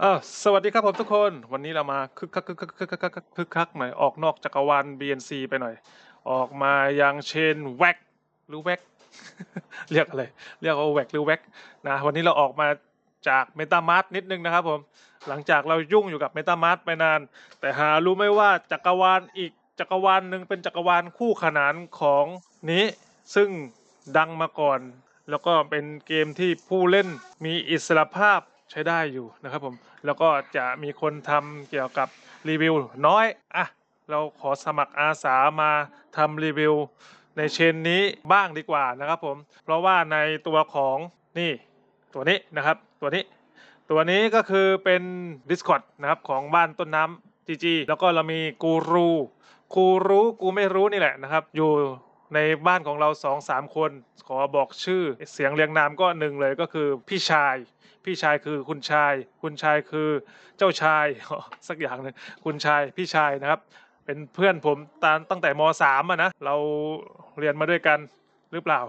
เออสวัสดีครับผมทุกคน วันนี้เรามาคึกคักคึกคักคึกคักคึกคักคึกคักหน่อยออกนอกจักรวาล BNC ไปหน่อย ออกมายังเชนแวกหรือแวก เรียกอะไร เรียกว่าแวกหรือแวกนะ วันนี้เราออกมาจากเมตามาร์ทนิดนึงนะครับผม หลังจากเรายุ่งอยู่กับเมตามาร์ทไปนาน แต่หารู้ไหมว่าจักรวาลอีกจักรวาลหนึ่งเป็นจักรวาลคู่ขนานของนี้ ซึ่งดังมาก่อน แล้วก็เป็นเกมที่ผู้เล่นมีอิสระภาพ ใช้ได้อยู่นะครับผม แล้วก็จะมีคนทำเกี่ยวกับรีวิวน้อยอะเราขอสมัครอาสามาทำรีวิวในเชนนี้บ้างดีกว่านะครับผม เพราะว่าในตัวของนี่ตัวนี้นะครับตัวนี้ ตัวนี้ก็คือเป็น Discord นะครับของบ้านต้นน้ำ GG แล้วก็เรามีกูรูกูรู้กูไม่รู้นี่แหละนะครับ อยู่ในบ้านของเราสองสามคน ขอบอกชื่อเสียงเรียงนามก็หนึ่งเลยก็คือพี่ชาย พี่ชายคือคุณชาย คุณชายคือเจ้าชายสักอย่างหนึ่งคุณชายพี่ชายนะครับ เป็นเพื่อนผมตอนตั้งแต่มสามอะนะเราเรียนมาด้วยกันหรือเปล่า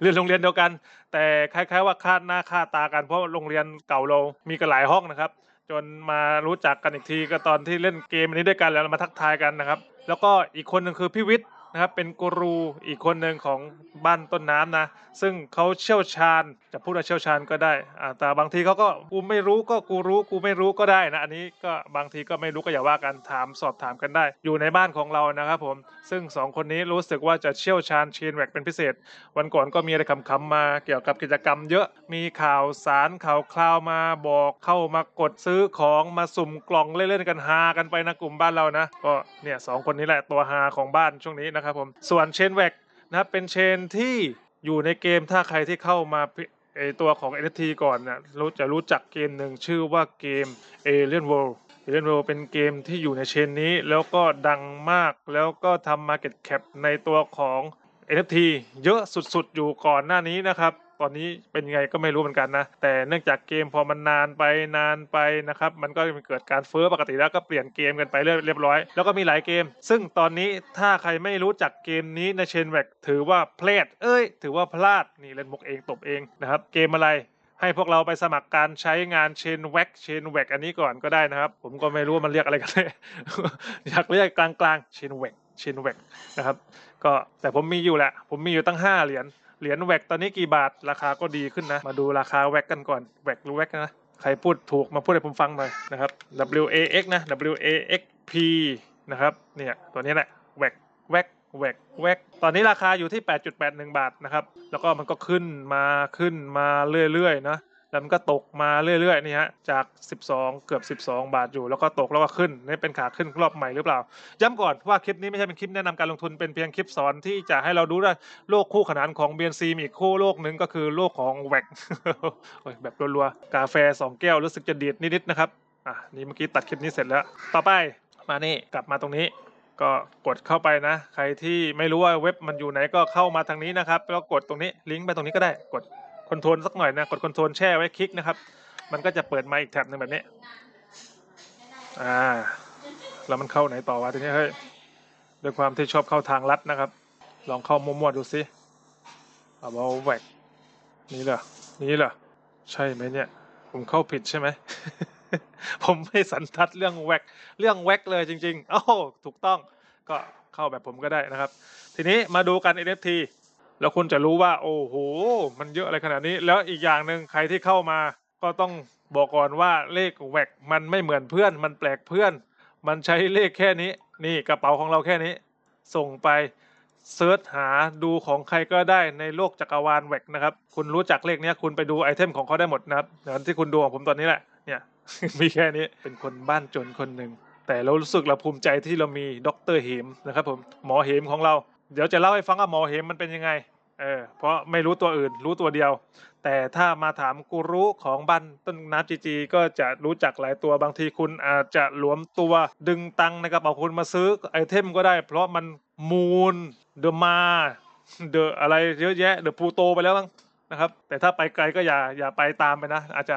เรียนโรงเรียนเดียวกัน แต่คล้ายๆว่าคาดหน้าคาดตากันเพราะโรงเรียนเก่าเรามีกันหลายห้องนะครับ จนมารู้จักกันอีกทีก็ตอนที่เล่นเกมนนี้ด้วยกันแล้วมาทักทายกันนะครับ แล้วก็อีกคนหนึ่งคือพี่วิทย์ นะครับเป็นกูรูอีกคนหนึ่งของบ้านต้นน้ำนะ ซึ่งเขาเชี่ยวชาญจะพูดว่าเชี่ยวชาญก็ได้แต่บางทีเขาก็กูไม่รู้ก็กูรู้กูไม่รู้ก็ได้นะอันนี้ก็บางทีก็ไม่รู้ก็อย่าว่ากันถามสอบถามกันได้ อยู่ในบ้านของเรานะครับผมซึ่งสองคนนี้รู้สึกว่าจะเชี่ยวชาญเชนแวกเป็นพิเศษ วันก่อนก็มีอะไรขำๆมาเกี่ยวกับกิจกรรมเยอะมีข่าวสารข่าวคราวมาบอกเข้ามากดซื้อของมาสุ่มกล่องเล่นๆกันฮากันไปนะกลุ่มบ้านเรานะก็เนี่ยสองคนนี้แหละตัวฮาของบ้านช่วงนี้นะครับผมส่วนเชนแวกนะครับเป็นเชนที่อยู่ในเกมถ้าใครที่เข้ามาไอตัวของ NFT ก่อนนะรู้จะรู้จักเกมหนึ่งชื่อว่าเกม Alien World Alien World เป็นเกมที่อยู่ในเชนนี้แล้วก็ดังมากแล้วก็ทำ Market Cap ในตัวของ NFT เยอะสุดๆ อยู่ก่อนหน้านี้นะครับ ตอนนี้เป็นยังไงก็ไม่รู้เหมือนกันนะ แต่เนื่องจากเกมพอมันนานไปนานไปนะครับ มันก็เกิดการเฟ้อปกติแล้วก็เปลี่ยนเกมกันไปเรียบเรียบร้อย แล้วก็มีหลายเกม ซึ่งตอนนี้ถ้าใครไม่รู้จักเกมนี้ในเชนแวกถือว่าเพลดเอ้ย ถือว่าพลาดนี่เล่นมุกเองตบเองนะครับ เกมอะไรให้พวกเราไปสมัครการใช้งานเชนแวกเชนแวกอันนี้ก่อนก็ได้นะครับ ผมก็ไม่รู้ว่ามันเรียกอะไรกันแน่อยากเรียกกลางๆเชนแวกเชนแวกนะครับ ก็แต่ผมมีอยู่แหละ ผมมีอยู่ตั้ง 5 เหรียญ เหรียญแวกตอนนี้กี่บาทราคาก็ดีขึ้นนะ มาดูราคาแวกกันก่อนแวกหรือแวกนะ ใครพูดถูกมาพูดให้ผมฟังหน่อยนะครับ W A X นะ W A X P นะครับเนี่ยตัวนี้แหละแวกแวกแวกแวกตอนนี้ราคาอยู่ที่ 8.81 บาทนะครับ แล้วก็มันก็ขึ้นมาขึ้นมาเรื่อยๆนะ แล้วมันก็ตกมาเรื่อยๆนี่ฮะจาก 12 เกือบ 12 บาทอยู่ แล้วก็ตกแล้วก็ขึ้นนี่เป็นขาขึ้นรอบใหม่หรือเปล่า ย้ำก่อนว่าคลิปนี้ไม่ใช่เป็นคลิปแนะนำการลงทุนเป็นเพียงคลิปสอนที่จะให้เราดูว่าโลกคู่ขนานของ BNC มีอีกคู่โลกหนึ่งก็คือโลกของแวกแบบรัวๆกาแฟ 2 แก้วรู้สึกจะดีดนิดๆนะครับอะนี่เมื่อกี้ตัดคลิปนี้เสร็จแล้ว ต่อไปมานี่กลับมาตรงนี้ก็กดเข้าไปนะ ใครที่ไม่รู้ว่าเว็บมันอยู่ไหนก็เข้ามาทางนี้นะครับ แล้วกดตรงนี้ลิงก์ไปตรงนี้ก็ได้กด อนโทรลสักหน่อยนะกดคอนโทรลแช่ไว้คลิกนะครับ มันก็จะเปิดมาอีกแท็บหนึ่งแบบนี้อ่าแล้วมันเข้าไหนต่อวะทีนี้เฮ้ยด้วยความที่ชอบเข้าทางลัดนะครับ ลองเข้ามั่วๆดูสิเอาเอาแหวกนี่เหรอนี่เหรอใช่ไหมเนี่ย ผมเข้าผิดใช่ไหมผมไม่สันทัดเรื่องแวกเรื่องแวกเลยจริงๆ โอ้าถูกต้องก็เข้าแบบผมก็ได้นะครับ ทีนี้มาดูกัน NFT แล้วคุณจะรู้ว่า โอ้โห มันเยอะอะไรขนาดนี้ แล้วอีกอย่างหนึ่งใครที่เข้ามา ก็ต้องบอกก่อนว่าเลขแวกมันไม่เหมือนเพื่อน มันแปลกเพื่อน มันใช้เลขแค่นี้ นี่กระเป๋าของเราแค่นี้ ส่งไปเซิร์ชหาดูของใครก็ได้ในโลกจักรวาลแวกนะครับ คุณรู้จักเลขเนี้ยคุณไปดูไอเทมของเขาได้หมดนะครับเหมือนที่คุณดูของผมตอนนี้แหละ เนี่ย มีแค่นี้ เป็นคนบ้านจนคนหนึ่ง แต่เรารู้สึกเราภูมิใจที่เรามีด็อกเตอร์เหมนะครับผม หมอเหมของเรา เดี๋ยวจะเล่าให้ฟังว่าหมอเหมมันเป็นยังไง เออเพราะไม่รู้ตัวอื่นรู้ตัวเดียว แต่ถ้ามาถามกูรู้ของบ้านต้นน้ำจีจีก็จะรู้จักหลายตัวบางทีคุณอาจจะหลวมตัวดึงตังค์ในกระเป๋าคุณมาซื้อไอเทมก็ได้ เพราะมันมูนเดอะมาเดอะอะไรเยอะแยะเดอะพูโตไปแล้วบ้งนะครับ แต่ถ้าไปไกลก็อย่าอย่าไปตามไปนะ อาจจะ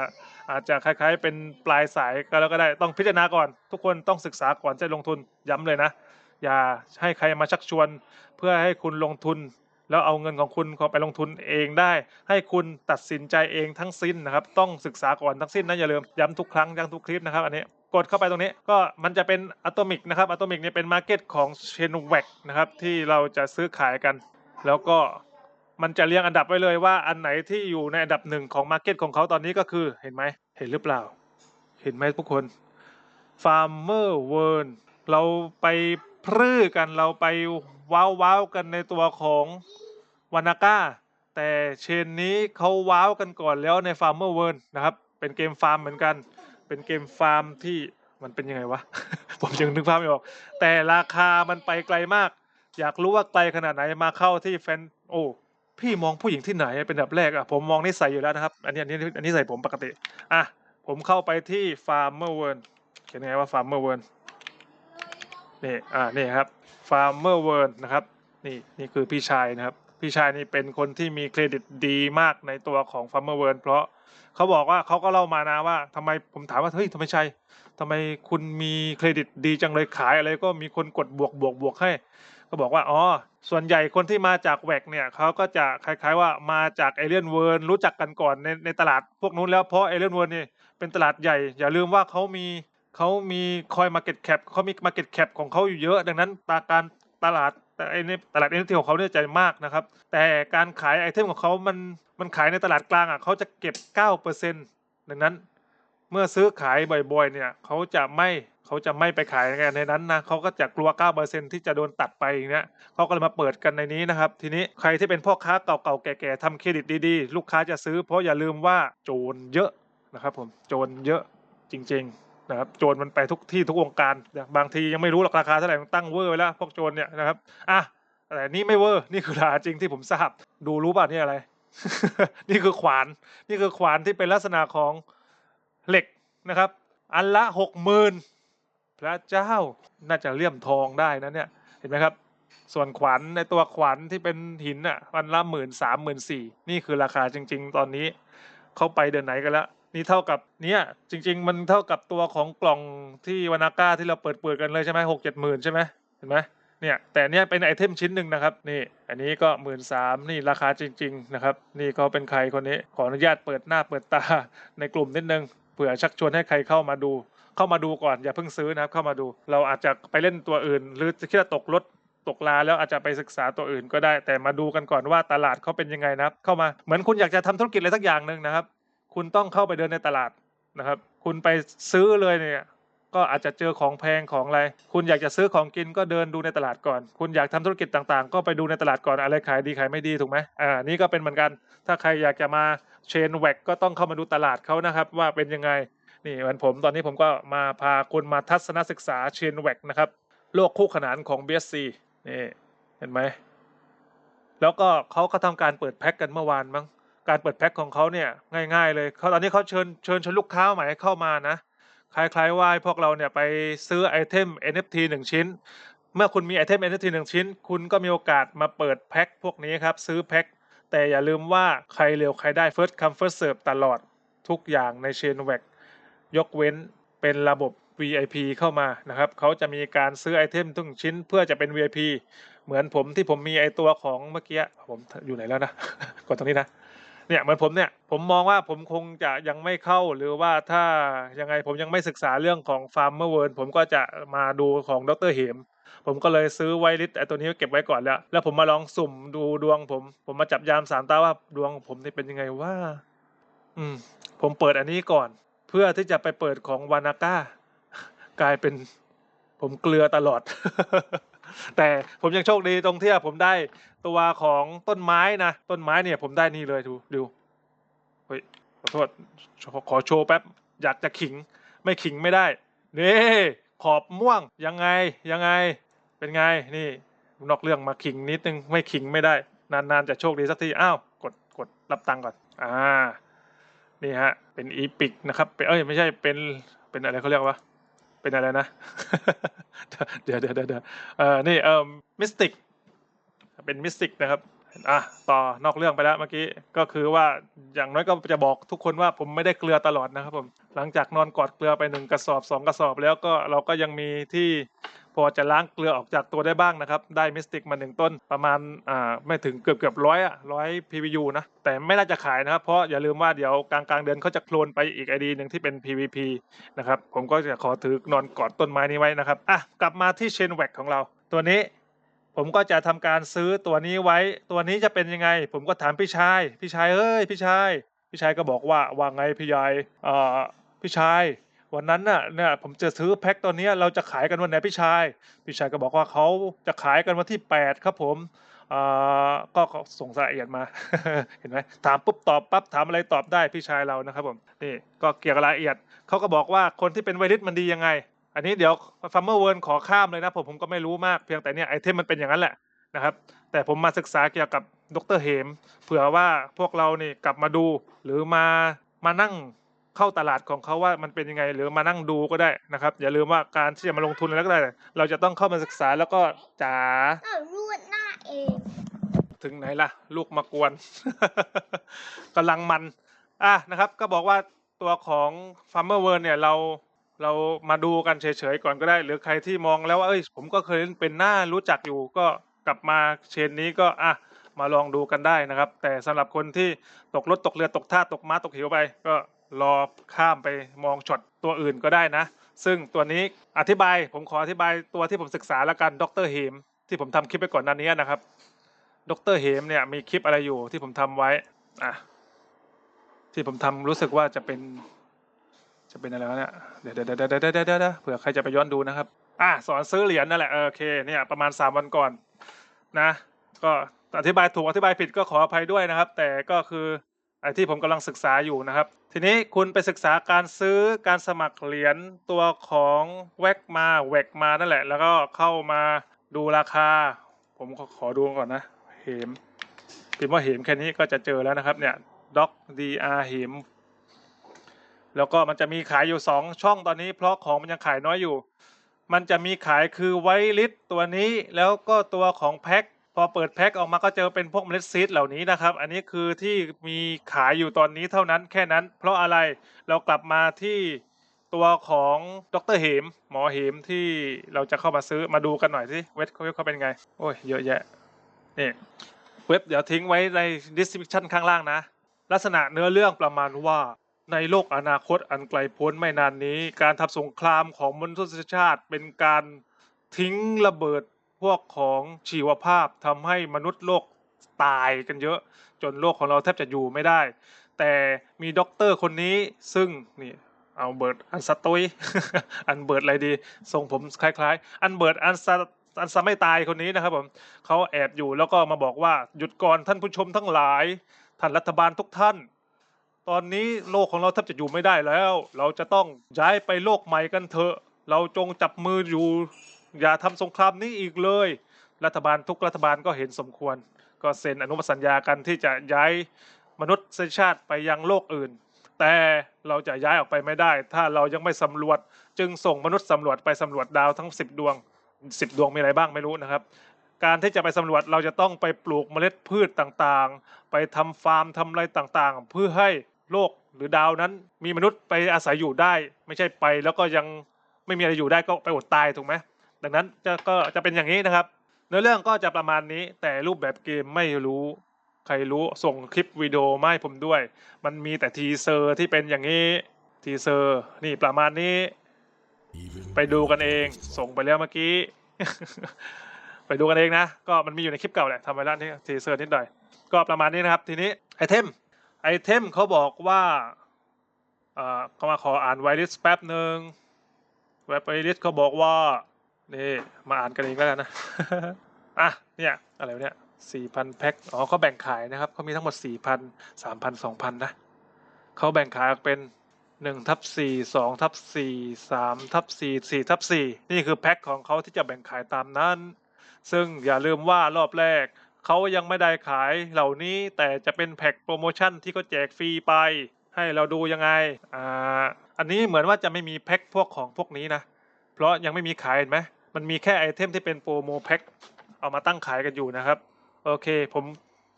อาจจะคล้าย ๆ เป็นปลายสายก็แล้วก็ได้ต้องพิจารณาก่อน ทุกคนต้องศึกษาก่อนจะลงทุนย้ำเลยนะ อย่าให้ใครมาชักชวน เพื่อให้คุณลงทุน แล้วเอาเงินของคุณไปลงทุนเองได้ ให้คุณตัดสินใจเองทั้งสิ้นนะครับ ต้องศึกษาก่อนทั้งสิ้นนะอย่าลืมย้ำทุกครั้งย้ำทุกคลิปนะครับอันนี้กดเข้าไปตรงนี้ก็มันจะเป็นอะตอมิกนะครับอะตอมิกเนี่ยเป็นมาร์เก็ตของเชนแวกนะครับที่เราจะซื้อขายกัน แล้วก็มันจะเรียงอันดับไว้เลยว่าอันไหนที่อยู่ในอันดับหนึ่งของมาร์เก็ตของเขาตอนนี้ก็คือเห็นไหมเห็นหรือเปล่า เห็นไหมทุกคน Farmer World เราไป พรื่อกันเราไปว้าวว้าวกันในตัวของวานาก้า แต่เชนนี้เขาว้าวกันก่อนแล้วใน Farmer World นะครับ เป็นเกมฟาร์มเหมือนกัน เป็นเกมฟาร์มที่มันเป็นยังไงวะ ผมยังนึกภาพไม่ออก แต่ราคามันไปไกลมาก อยากรู้ว่าไกลขนาดไหนมาเข้าที่แฟนโอ้พี่มองผู้หญิงที่ไหนเป็นอันดับแรกอะผมมองนิสัยอยู่แล้วนะครับ อันนี้อันนี้อันนี้ใส่ผมปกติ อะผมเข้าไปที่ Farmer World เขียนไงว่า Farmer World นี่ นี่อ่านี่ครับ Farmer World นะครับนี่นี่คือพี่ชายนะครับพี่ชายนี่เป็นคนที่มีเครดิตดีมากในตัวของ Farmer World เพราะเขาบอกว่าเขาก็เล่ามานะว่าทำไมผมถามว่าเฮ้ยทำไมชัยทำไมคุณมีเครดิตดีจังเลยขายอะไรก็มีคนกดบวกบวกบวกให้ ก็บอกว่าอ๋อส่วนใหญ่คนที่มาจากแวกเนี่ยเขาก็จะคล้าย ๆ ว่ามาจากเอเลียนเวิร์รู้จักกันก่อนในในตลาดพวกนู้นแล้วเพราะเอเลียนเวิร์นี่เป็นตลาดใหญ่ อย่าลืมว่าเขามี เขามีคอยมาเก็ตแคปเขามีมาเก็ตแคปของเขาอยู่เยอะ ดังนั้นตาการตลาดแต่ไอ้นี่ตลาดเอเนทีของเขาเนี่ยใจมากนะครับ แต่การขายไอเทมของเขามันมันขายในตลาดกลางอะเขาจะเก็บ 9%ดังนั้นเมื่อซื้อขายบ่อยๆ เนี่ยเขาจะไม่เขาจะไม่ไปขายกันในนั้นนะเขาก็จะกลัว 9%ที่จะโดนตัดไปอย่างเงี้ยเขาก็เลยมาเปิดกันในนี้นะครับ ทีนี้ใครที่เป็นพ่อค้าเก่าๆ แก่ๆทำเครดิตดีๆ ลูกค้าจะซื้อเพราะอย่าลืมว่าโจรเยอะนะครับผมโจรเยอะจริง ๆ นะครับโจรมันไปทุกที่ทุกวงการบางทียังไม่รู้หรอกราคาเท่าไหร่มันตั้งเวอร์ไว้แล้วพวกโจรเนี่ยนะครับอะแต่นี่ไม่เวอร์นี่คือราคาจริงที่ผมทราบดูรู้ป่ะนี่อะไร นี่คือขวาน นี่คือขวานที่เป็นลักษณะของเหล็กนะครับ อันละหกหมื่นพระเจ้าน่าจะเลี่ยมทองได้นะเนี่ยเห็นไหมครับ ส่วนขวัญในตัวขวัญที่เป็นหินอะวันละหมื่นสามหมื่นสี่นี่คือราคาจริง ๆ ตอนนี้เขาไปเดือนไหนกันแล้ว นี่เท่ากับเนี่ยจริง ๆ มันเท่ากับตัวของกล่องที่วานาก้าที่เราเปิดเปิดกันเลยใช่ไหมหกเจ็ดหมื่นใช่ไหมเห็นไหมเนี่ยแต่เนี่ยเป็นไอเทมชิ้นหนึ่งนะครับนี่อันนี้ก็หมื่นสามนี่ราคาจริง ๆ นะครับ นี่เขาเป็นใครคนนี้ขออนุญาตเปิดหน้าเปิดตาในกลุ่มนิดนึงเผื่อชักชวนให้ใครเข้ามาดู เข้ามาดูก่อนอย่าเพิ่งซื้อนะครับเข้ามาดู เราอาจจะไปเล่นตัวอื่น หรือจะคิดว่าตกรถตกลาแล้วอาจจะไปศึกษาตัวอื่นก็ได้ แต่มาดูกันก่อนว่าตลาดเขาเป็นยังไงนะครับ เข้ามาเหมือนคุณอยากจะทำธุรกิจอะไรสักอย่างหนึ่งนะครับ คุณต้องเข้าไปเดินในตลาดนะครับ คุณไปซื้อเลยเนี่ย ก็อาจจะเจอของแพงของอะไร คุณอยากจะซื้อของกินก็เดินดูในตลาดก่อน คุณอยากทำธุรกิจต่างๆ ก็ไปดูในตลาดก่อนอะไรขายดีขายไม่ดีถูกไหมอ่านี่ก็เป็นเหมือนกัน ถ้าใครอยากจะมาเชนแวกก็ต้องเข้ามาดูตลาดเขานะครับ ว่าเป็นยังไงนี่เหมือนผมตอนนี้ผมก็มาพาคุณมาทัศนศึกษาเชนแวกนะครับโลกคู่ขนานของ BSC นี่เห็นไหมแล้วก็เขาก็ทำการเปิดแพ็กกันเมื่อวานมั้ง การเปิดแพ็กของเขาเนี่ยง่าย ๆ เลยเขาตอนนี้เขาเชิญเชิญชวนลูกค้าใหม่ให้เข้ามานะคล้ายๆว่าให้พวกเราเนี่ยไปซื้อไอเทม NFT หนึ่งชิ้น เมื่อคุณมีไอเทม NFT หนึ่งชิ้น คุณก็มีโอกาสมาเปิดแพ็คพวกนี้ครับซื้อแพ็คแต่อย่าลืมว่าใครเร็วใครได้ first come first serve ตลอดทุกอย่างในเชนแวกยกเว้นเป็นระบบ VIP เข้ามานะครับเขาจะมีการซื้อไอเทมทุกชิ้นเพื่อจะเป็น VIP เหมือนผมที่ผมมีไอตัวของเมื่อกี้ผมอยู่ไหนแล้วนะกดตรงนี้นะ เนี่ยเหมือนผมเนี่ยผมมองว่าผมคงจะยังไม่เข้าหรือว่าถ้ายังไงผมยังไม่ศึกษาเรื่องของ Farmer World ผมก็จะมาดูของดรเหมผมก็เลยซื้อไวลิสไอตัวนี้เก็บไว้ก่อนแล้ว แล้วผมมาลองสุ่มดูดวงผม ผมมาจับยามสามตาว่าดวงผมนี่เป็นยังไงว่า อืม ผมเปิดอันนี้ก่อน เพื่อที่จะไปเปิดของวานาก้ากลายเป็นผมเกลือตลอด แต่ผมยังโชคดีตรงที่ผมได้ตัวของต้นไม้นะ ต้นไม้เนี่ยผมได้นี่เลยดูดูเฮ้ยขอโทษขอขอโชว์แป๊บ อยากจะขิง ไม่ขิงไม่ได้นี่ขอบม่วงยังไงยังไง เป็นไงนี่นอกเรื่องมาขิงนิดนึงไม่ขิงไม่ได้ นานๆจะโชคดีสักทีอ้าวกดกดรับตังค์ก่อน อ่า นี่ฮะ เป็นอีพิกนะครับเป็นเอ้ยไม่ใช่เป็นเป็นอะไรเขาเรียกว่า เป็นอะไรนะเดี๋ยวเดี๋ยวเดี๋ยวเดี๋ยวเออนี่เออมิสติก เป็นมิสติกนะครับอะต่อนอกเรื่องไปแล้วเมื่อกี้ก็คือว่าอย่างน้อยก็จะบอกทุกคนว่าผมไม่ได้เกลือตลอดนะครับผมหลังจากนอนกอดเกลือไปหนึ่งกระสอบสองกระสอบแล้วก็เราก็ยังมีที่ พอจะล้างเกลือออกจากตัวได้บ้างนะครับ ได้มิสติกมาหนึ่งต้นประมาณอ่าไม่ถึงเกือบเกือบร้อยอะร้อย PVU นะ แต่ไม่น่าจะขายนะครับ เพราะอย่าลืมว่าเดี๋ยวกลางกลางเดือนเขาจะโคลนไปอีกไอดีหนึ่งที่เป็น PVP นะครับ ผมก็จะขอถือนอนกอดต้นไม้นี้ไว้นะครับอะกลับมาที่เชนแวกของเรา ตัวนี้ผมก็จะทำการซื้อตัวนี้ไว้ ตัวนี้จะเป็นยังไง ผมก็ถามพี่ชาย พี่ชายเอ้ย พี่ชาย พี่ชายก็บอกว่าว่าไงพี่ใหญ่เอ่อพี่ชาย วันนั้นน่ะเนี่ยผมจะซื้อแพ็คตัวเนี้เราจะขายกันวันไหนพี่ชาย พี่ชายก็บอกว่าเขาจะขายกันวันที่ 8 ครับผมอ่อก็ส่งรายละเอียดมา เห็นไหมถามปุ๊บตอบปั๊บถามอะไรตอบได้พี่ชายเรานะครับผมนี่ก็เกี่ยวกับรายละเอียดเขาก็บอกว่าคนที่เป็นไวริสมันดียังไง อันนี้เดี๋ยวฟัมเมอร์เวิร์นขอข้ามเลยนะผมผมก็ไม่รู้มากเพียงแต่เนี่ยไอเทมมันเป็นอย่างนั้นแหละนะครับ แต่ผมมาศึกษาเกี่ยวกับดรเหมเผื่อว่าพวกเรานี่กลับมาดูหรือมามานั่ง เข้าตลาดของเขาว่ามันเป็นยังไง หรือมานั่งดูก็ได้นะครับ อย่าลืมว่าการที่จะมาลงทุนอะไรก็ได้ เราจะต้องเข้ามาศึกษาแล้วก็จ๋าก็รูดหน้าเองถึงไหนล่ะ ลูกมากวนกำลังมันอะนะครับ ก็บอกว่าตัวของ Farmer World เนี่ยเราเรามาดูกันเฉยๆก่อนก็ได้ หรือใครที่มองแล้วว่าเอ้ยผมก็เคยเล่นเป็นหน้ารู้จักอยู่ก็กลับมาเชนนี้ก็อะมาลองดูกันได้นะครับ แต่สำหรับคนที่ตกรถตกเรือตกท่าตกม้าตกหิวไปก็ รอข้ามไปมองช็อตตัวอื่นก็ได้นะ ซึ่งตัวนี้อธิบายผมขออธิบายตัวที่ผมศึกษาแล้วกันดรเฮมที่ผมทำคลิปไปก่อนหน้านี้นะครับดรเฮมเนี่ยมีคลิปอะไรอยู่ที่ผมทำไว้อะที่ผมทำรู้สึกว่าจะเป็น จะเป็นอะไรวะเนี่ยเดี๋ยวเดี๋ยวเดี๋ยวเดี๋ยวเดี๋ยวเดี๋ยวเดี๋ยวเผื่อใครจะไปย้อนดูนะครับอะสอนซื้อเหรียญนั่นแหละเออโอเคเนี่ยประมาณสามวันก่อนนะ ก็อธิบายถูกอธิบายผิดก็ขออภัยด้วยนะครับ แต่ก็คือ ไอ้ที่ผมกำลังศึกษาอยู่นะครับ ทีนี้คุณไปศึกษาการซื้อการสมัครเหรียญตัวของแวกมาแวกมานั่นแหละ แล้วก็เข้ามาดูราคา ผมขอขอดูก่อนนะ เหมพิมพ์ว่าเหมแค่นี้ก็จะเจอแล้วนะครับเนี่ยด็อกดีอาเหมแล้วก็มันจะมีขายอยู่สองช่องตอนนี้ เพราะของมันยังขายน้อยอยู่ มันจะมีขายคือไวลิสตัวนี้แล้วก็ตัวของแพ็ค พอเปิดแพ็คออกมาก็เจอเป็นพวกเมล็ดซีดเหล่านี้นะครับ อันนี้คือที่มีขายอยู่ตอนนี้เท่านั้นแค่นั้น เพราะอะไรเรากลับมาที่ตัวของดรเหม หมอเหมที่เราจะเข้ามาซื้อมาดูกันหน่อยสิเว็บเขาเป็นไง โอ้ยเยอะแยะนี่เว็บเดี๋ยวทิ้งไว้ใน description ข้างล่างนะ ลักษณะเนื้อเรื่องประมาณว่าในโลกอนาคตอันไกลโพ้นไม่นานนี้ การทำสงครามของมนุษยชาติเป็นการทิ้งระเบิด วกของชีวภาพทำให้มนุษย์โลกตายกันเยอะ จนโลกของเราแทบจะอยู่ไม่ได้ แต่มีด็อกเตอร์คนนี้ซึ่งนี่เอาเบิร์ตอันสตุยอันเบิร์ตอะไรดีทรงผมคล้ายๆ อันเบิร์ตอันซาอันซาไม่ตายคนนี้นะครับผมเขาแอบอยู่แล้วก็มาบอกว่าหยุดก่อนท่านผู้ชมทั้งหลายท่านรัฐบาลทุกท่าน ตอนนี้โลกของเราแทบจะอยู่ไม่ได้แล้ว เราจะต้องย้ายไปโลกใหม่กันเถอะ เราจงจับมืออยู่ อย่าทำสงครามนี้อีกเลย รัฐบาลทุกรัฐบาลก็เห็นสมควร ก็เซ็นอนุมัติสัญญากันที่จะย้ายมนุษยชาติไปยังโลกอื่น แต่เราจะย้ายออกไปไม่ได้ ถ้าเรายังไม่สำรวจ จึงส่งมนุษย์สำรวจไปสำรวจดาวทั้ง 10 ดวง 10 ดวงมีอะไรบ้างไม่รู้นะครับการที่จะไปสำรวจเราจะต้องไปปลูกเมล็ดพืชต่างๆ ไปทำฟาร์มทำอะไรต่างๆ เพื่อให้โลกหรือดาวนั้น มีมนุษย์ไปอาศัยอยู่ได้ ไม่ใช่ไปแล้วก็ยังไม่มีอะไรอยู่ได้ก็ไปอดตายถูกไหม ดังนั้นจะก็จะเป็นอย่างนี้นะครับเนื้อเรื่องก็จะประมาณนี้ แต่รูปแบบเกมไม่รู้ ใครรู้ส่งคลิปวิดีโอมาให้ผมด้วย มันมีแต่ทีเซอร์ที่เป็นอย่างนี้ทีเซอร์นี่ประมาณนี้ ไปดูกันเอง ส่งไปแล้วเมื่อกี้ ไปดูกันเองนะ ก็มันมีอยู่ในคลิปเก่าแหละทำไว้แล้วนี่ทีเซอร์นิดหน่อย ก็ประมาณนี้นะครับ ทีนี้ไอเทมไอเทมเขาบอกว่าเอ่อเขามาขออ่านไวริสแป๊บหนึ่งเว็บไวริสเขาบอกว่า นี่มาอ่านกันเองแล้วกันนะอะเนี่ยอะไรเนี่ยสี่พันแพ็คอ๋อเขาแบ่งขายนะครับเขามีทั้งหมดสี่พันสามพันสองพันนะเขาแบ่งขายออกเป็นหนึ่งทับสี่สองทับสี่สามทับสี่สี่ทับสี่นี่คือแพ็คของเขาที่จะแบ่งขายตามนั้น ซึ่งอย่าลืมว่ารอบแรกเขายังไม่ได้ขายเหล่านี้แต่จะเป็นแพ็คโปรโมชั่นที่เขาแจกฟรีไป ให้เราดูยังไงอ่าอันนี้เหมือนว่าจะไม่มีแพ็คพวกของพวกนี้นะ เพราะยังไม่มีขายเห็นไหม มันมีแค่ไอเทมที่เป็นโปรโมแพ็คเอามาตั้งขายกันอยู่นะครับ โอเค ผม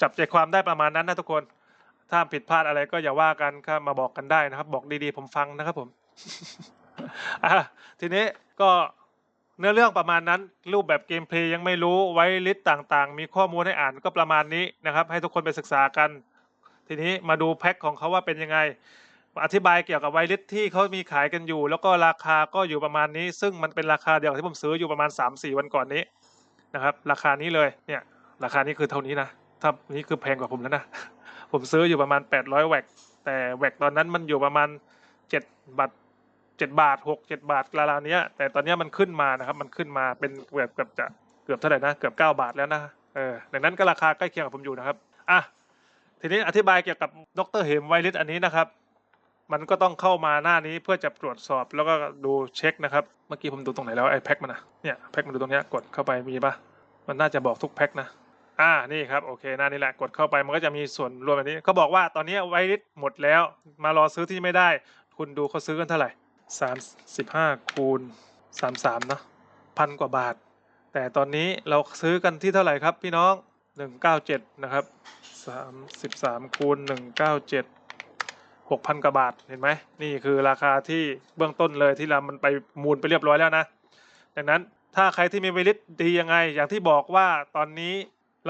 จับใจความได้ประมาณนั้นนะทุกคน ถ้าผิดพลาดอะไรก็อย่าว่ากันก็มาบอกกันได้นะครับ บอกดีๆ ผมฟังนะครับผมทีนี้ก็เนื้อเรื่องประมาณนั้น รูปแบบเกมเพลย์ยังไม่รู้ไว้ลิสต์ต่างๆ มีข้อมูลให้อ่านก็ประมาณนี้นะครับ ให้ทุกคนไปศึกษากัน ทีนี้มาดูแพ็คของเขาว่าเป็นยังไง อธิบายเกี่ยวกับไวลิสที่เขามีขายกันอยู่ แล้วก็ราคาก็อยู่ประมาณนี้ ซึ่งมันเป็นราคาเดียวกับที่ผมซื้ออยู่ประมาณ 3-4 วันก่อนนี้นะครับ ราคานี้เลยเนี่ย ราคานี้คือเท่านี้นะถ้านี้คือแพงกว่าผมแล้วนะ ผมซื้ออยู่ประมาณ 800แวกแต่แวกตอนนั้นมันอยู่ประมาณ 7 บาท7บาท6 7บาทราวๆเนี้ย แต่ตอนนี้มันขึ้นมานะครับ มันขึ้นมาเป็นเกือบเกือบจะเกือบเท่าไหร่นะเกือบ 9 บาทแล้วนะเออดังนั้นก็ราคาใกล้เคียงกับผมอยู่นะครับอะทีนี้อธิบายเกี่ยวกับดรเหมไวลิสอันนี้นะครับ มันก็ต้องเข้ามาหน้านี้เพื่อจะตรวจสอบแล้วก็ดูเช็คนะครับ เมื่อกี้ผมดูตรงไหนแล้วไอ้แพ็คมันนะเนี่ยแพ็คมันดูตรงเนี้ยกดเข้าไปมีปะมันน่าจะบอกทุกแพ็คนะอ่านี่ครับโอเคหน้านี้แหละกดเข้าไปมันก็จะมีส่วนรวมแบบนี้เขาบอกว่าตอนนี้ไวลิสหมดแล้ว มารอซื้อที่ไม่ได้ คุณดูเขาซื้อกันเท่าไหร่สามสิบห้าคูณสามสามเนาะพันกว่าบาท แต่ตอนนี้เราซื้อกันที่เท่าไหร่ครับพี่น้องหนึ่งเก้าเจ็ดนะครับสามสิบสามคูณหนึ่งเก้าเจ็ด หกพันกว่าบาทเห็นไหมนี่คือราคาที่เบื้องต้นเลยที่เรามันไปมูลไปเรียบร้อยแล้วนะ ดังนั้นถ้าใครที่มีไวลิสดียังไง อย่างที่บอกว่าตอนนี้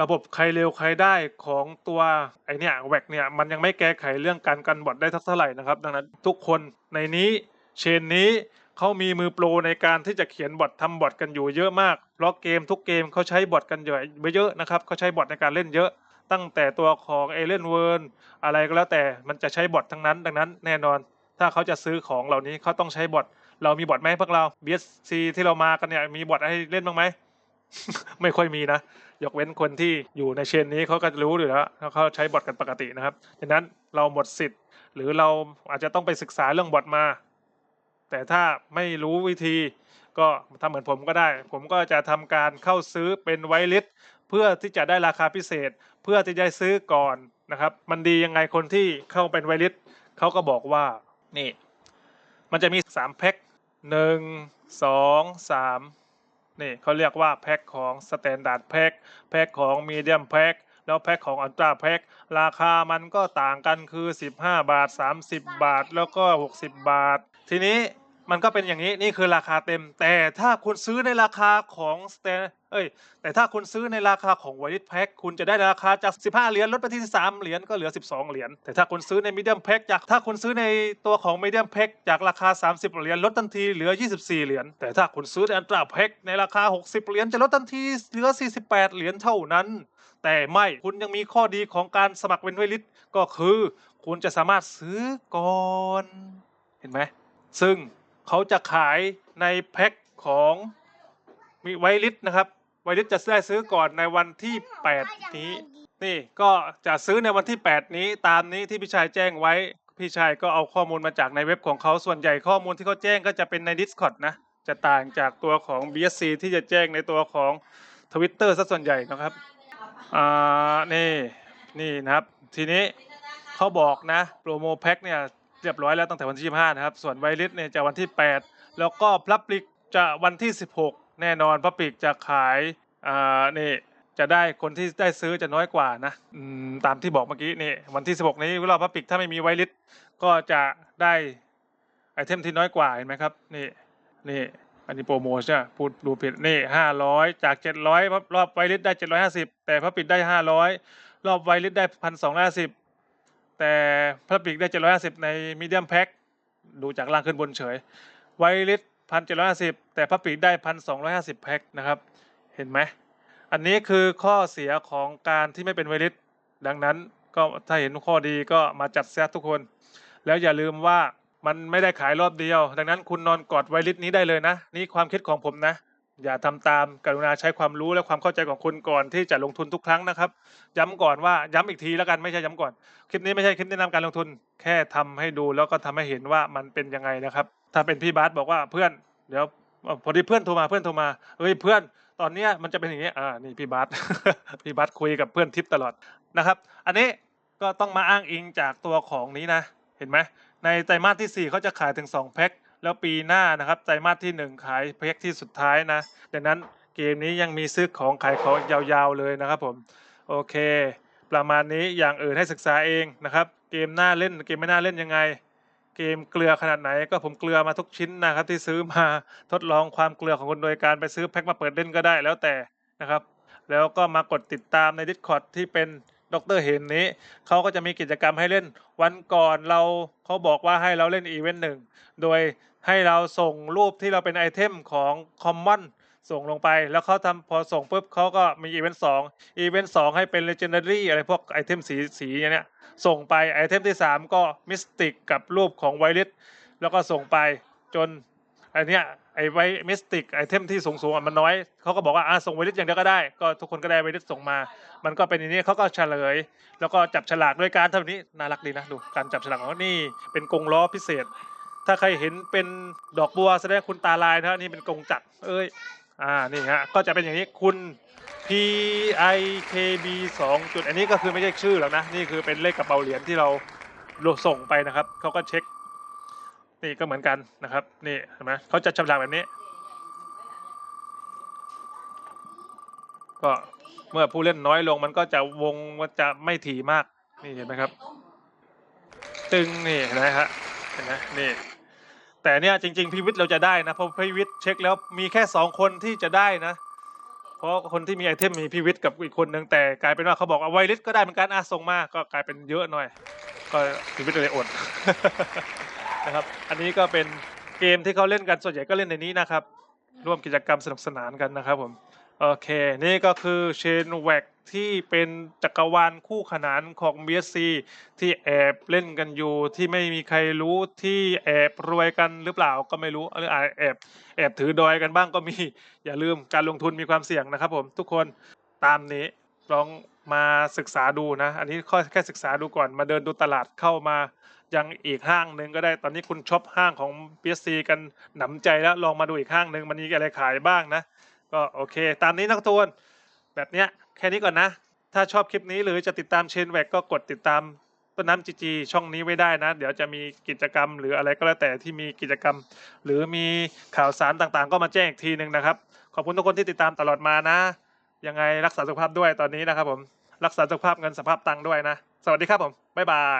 ระบบใครเร็วใครได้ของตัวไอเนี่ยแวกเนี่ยมันยังไม่แก้ไขเรื่องการกันบอทได้ทักเท่าไหร่นะครับ ดังนั้นทุกคนในนี้เชนนี้เขามีมือโปรในการที่จะเขียนบอททำบอทกันอยู่เยอะมากเพราะเกมทุกเกมเขาใช้บอทกันเยอะเยอะนะครับเขาใช้บอทในการเล่นเยอะ ตั้งแต่ตัวของเอเลนเวิร์นอะไรก็แล้วแต่มันจะใช้บอททั้งนั้น ดังนั้นแน่นอน ถ้าเขาจะซื้อของเหล่านี้เขาต้องใช้บอทเรามีบอทไหมพวกเรา BSC ที่เรามากันเนี่ยมีบอทให้เล่นบ้างไหม ไม่ค่อยมีนะ ยกเว้นคนที่อยู่ในเชนนี้เขาก็รู้อยู่แล้วเขาเขาใช้บอทกันปกตินะครับดังนั้นเราหมดสิทธิ์ หรือเราอาจจะต้องไปศึกษาเรื่องบอทมา แต่ถ้าไม่รู้วิธีก็ทำเหมือนผมก็ได้ ผมก็จะทำการเข้าซื้อเป็นไวลิส เพื่อที่จะได้ราคาพิเศษ เพื่อที่จะได้ซื้อก่อนนะครับ มันดียังไงคนที่เข้าเป็นไวลิสเขาก็บอกว่านี่มันจะมีสามแพ็คหนึ่งสองสามนี่เขาเรียกว่าแพ็คของสแตนดาร์ดแพ็คแพ็คของมีเดียมแพ็คแล้วแพ็คของอัลตราแพ็คราคามันก็ต่างกันคือ 15 บาท 30 บาท แล้วก็ 60 บาท ทีนี้ มันก็เป็นอย่างนี้นี่คือราคาเต็ม แต่ถ้าคุณซื้อในราคาของสแตนเอ้ย แต่ถ้าคุณซื้อในราคาของไวลิสแพ็คคุณจะได้ราคาจาก 15 เหรียญลดไปที่ 3 เหรียญก็เหลือ 12 เหรียญแต่ถ้าคุณซื้อในมีเดียมแพ็คจากถ้าคุณซื้อในตัวของมีเดียมแพ็คจากราคา 30 เหรียญลดทันทีเหลือ 24 เหรียญแต่ถ้าคุณซื้อในอัลตราแพ็คในราคา 60 เหรียญจะลดทันทีเหลือ 48 เหรียญเท่านั้น แต่ไม่คุณยังมีข้อดีของการสมัครเป็นไวลิสก็คือ คุณจะสามารถซื้อก่อน เห็นไหมซึ่ง เขาจะขายในแพ็คของมีไวลิสนะครับ ไวลิสจะได้ซื้อก่อนในวันที่ 8 นี้ นี่ก็จะซื้อในวันที่ 8 นี้ตามนี้ที่พี่ชายแจ้งไว้พี่ชายก็เอาข้อมูลมาจากในเว็บของเขาส่วนใหญ่ข้อมูลที่เขาแจ้งก็จะเป็นใน Discord นะ จะต่างจากตัวของ BSC ที่จะแจ้งในตัวของ Twitter ซะส่วนใหญ่นะครับอ่านี่นี่นะครับ ทีนี้เขาบอกนะ โปรโมแพ็คเนี่ย เรียบร้อยแล้วตั้งแต่วันที่ 25 นะครับ ส่วนไวลิสเนี่ยจะวันที่ 8 แล้วก็พลับลิกจะวันที่ 16 แน่นอนพลับลิกจะขายอ่านี่จะได้คนที่ได้ซื้อจะน้อยกว่านะตามที่บอกเมื่อกี้นี่วันที่ 16 นี้รอบพลับลิกถ้าไม่มีไวลิสก็จะได้ไอเทมที่น้อยกว่าเห็นไหมครับนี่นี่อันนี้โปรโมชั่นพูดดูผิดนี่ห้าร้อยจากเจ็ดร้อยรอบไวลิสได้เจ็ดร้อยห้าสิบแต่พระปิดได้ห้าร้อยรอบไวลิสได้พันสองร้อยสิบ แต่พระปิดได้เจ็ดร้อยห้าสิบในมีเดียมแพ็คดูจากล่างขึ้นบนเฉย ไวลิสพันเจ็ดร้อยห้าสิบแต่พระปิดได้พันสองร้อยห้าสิบแพ็คนะครับ เห็นไหม อันนี้คือข้อเสียของการที่ไม่เป็นไวลิสดังนั้นก็ถ้าเห็นข้อดีก็มาจัดแซทุกคน แล้วอย่าลืมว่ามันไม่ได้ขายรอบเดียว ดังนั้นคุณนอนกอดไวลิสนี้ได้เลยนะ นี่ความคิดของผมนะ อย่าทำตามกรุณาใช้ความรู้และความเข้าใจของคุณก่อนที่จะลงทุนทุกครั้งนะครับ ย้ำก่อนว่าย้ำอีกทีแล้วกันไม่ใช่ย้ำก่อน คลิปนี้ไม่ใช่คลิปแนะนำการลงทุน แค่ทำให้ดูแล้วก็ทำให้เห็นว่ามันเป็นยังไงนะครับ ถ้าเป็นพี่บาสบอกว่าเพื่อนเดี๋ยวพอดีเพื่อนโทรมาเพื่อนโทรมาเฮ้ยเพื่อนตอนเนี้ยมันจะเป็นอย่างนี้อ่านี่พี่บาสพี่บาสคุยกับเพื่อนทิปตลอดนะครับ อันนี้ก็ต้องมาอ้างอิงจากตัวของนี้นะ เห็นไหมในไตรมาสที่ 4เขาจะขายถึง 2 แพ็ค แล้วปีหน้านะครับไตรมาสที่ 1 ขายแพ็คที่สุดท้ายนะดังนั้นเกมนี้ยังมีซื้อของขายของยาวๆเลยนะครับผมโอเค ประมาณนี้อย่างอื่นให้ศึกษาเองนะครับ เกมน่าเล่นเกมไม่น่าเล่นยังไง เกมเกลือขนาดไหนก็ผมเกลือมาทุกชิ้นนะครับ ที่ซื้อมาทดลองความเกลือของคุณโดยการไปซื้อแพ็คมาเปิดเล่นก็ได้แล้วแต่นะครับ แล้วก็มากดติดตามใน Discord ที่เป็น ดรเฮนนี้เขาก็จะมีกิจกรรมให้เล่น วันก่อนเราเขาบอกว่าให้เราเล่นอีเวนต์หนึ่งโดยให้เราส่งรูปที่เราเป็นไอเทมของคอมมอนส่งลงไปแล้วเขาทำพอส่งปุ๊บเขาก็มีอีเวนต์สองอีเวนต์สองให้เป็น legendary อะไรพวกไอเทมสีสีอย่างเนี้ยส่งไปไอเทมที่ 3 ก็มิสติกกับรูปของไวริสแล้วก็ส่งไปจนอันเนี้ย ไอไวมิสติกไอเทมที่สูงๆอะมันน้อยเขาก็บอกว่าอะส่งไวริสอย่างเดียวก็ได้ก็ทุกคนก็ได้ไวริสส่งมา มันก็เป็นอย่างนี้เขาก็เฉลย แล้วก็จับฉลากด้วยการทำแบบนี้น่ารักดีนะดูการจับฉลากของเขานี่เป็นกรงล้อพิเศษ ถ้าใครเห็นเป็นดอกบัวแสดงคุณตาลายนะนี่เป็นกรงจักรเอ้ยอ่านี่ฮะก็จะเป็นอย่างนี้คุณ P I K B 2จุดอันนี้ก็คือไม่ใช่ชื่อแล้วนะนี่คือเป็นเลขกระเป๋าเหรียญที่เราส่งไปนะครับเขาก็เช็ค นี่ก็เหมือนกันนะครับ นี่เห็นไหมเขาจะจำลักแบบนี้ ก็เมื่อผู้เล่นน้อยลงมันก็จะวงมันจะไม่ถี่มาก นี่เห็นไหมครับ ตึงนี่เห็นไหมฮะเห็นไหมนี่แต่เนี่ยจริง ๆพีวิทย์เราจะได้นะเพราะพีวิทย์เช็คแล้วมีแค่สองคนที่จะได้นะ เพราะคนที่มีไอเทมมีพีวิทย์กับอีกคนหนึ่งแต่กลายเป็นว่าเขาบอกว่าไวริสก็ได้เหมือนกันอะส่งมาก็กลายเป็นเยอะหน่อย ก็พีวิทย์เลยอด นะครับ อันนี้ก็เป็นเกมที่เขาเล่นกันส่วนใหญ่ก็เล่นในนี้นะครับ ร่วมกิจกรรมสนุกสนานกันนะครับผม โอเค นี่ก็คือเชนแวกที่เป็นจักรวาลคู่ขนานของ BSC ที่แอบเล่นกันอยู่ที่ไม่มีใครรู้ที่แอบรวยกันหรือเปล่าก็ไม่รู้หรืออาจแอบแอบถือดอยกันบ้างก็มี อย่าลืมการลงทุนมีความเสี่ยงนะครับผมทุกคนตามนี้ลองมาศึกษาดูนะ อันนี้ข้อแค่ศึกษาดูก่อนมาเดินดูตลาดเข้ามา ยังอีกห้างหนึ่งก็ได้ตอนนี้คุณช็อปห้างของ BSC กันหนำใจแล้วลองมาดูอีกห้างหนึ่งมันมีอะไรขายบ้างนะ ก็โอเค ตามนี้นักทวนแบบเนี้ยแค่นี้ก่อนนะ ถ้าชอบคลิปนี้หรือจะติดตามเชนแวกก็กดติดตามต้นน้ำจีจีช่องนี้ไว้ได้นะ เดี๋ยวจะมีกิจกรรม หรืออะไรก็แล้วแต่ที่มีกิจกรรม หรือมีข่าวสารต่างๆ ก็มาแจ้งอีกทีหนึ่งนะครับ ขอบคุณทุกคนที่ติดตามตลอดมานะ ยังไงรักษาสุขภาพด้วยตอนนี้นะครับผมรักษาสุขภาพเงินสภาพตังค์ด้วยนะ สวัสดีครับผมบ๊ายบาย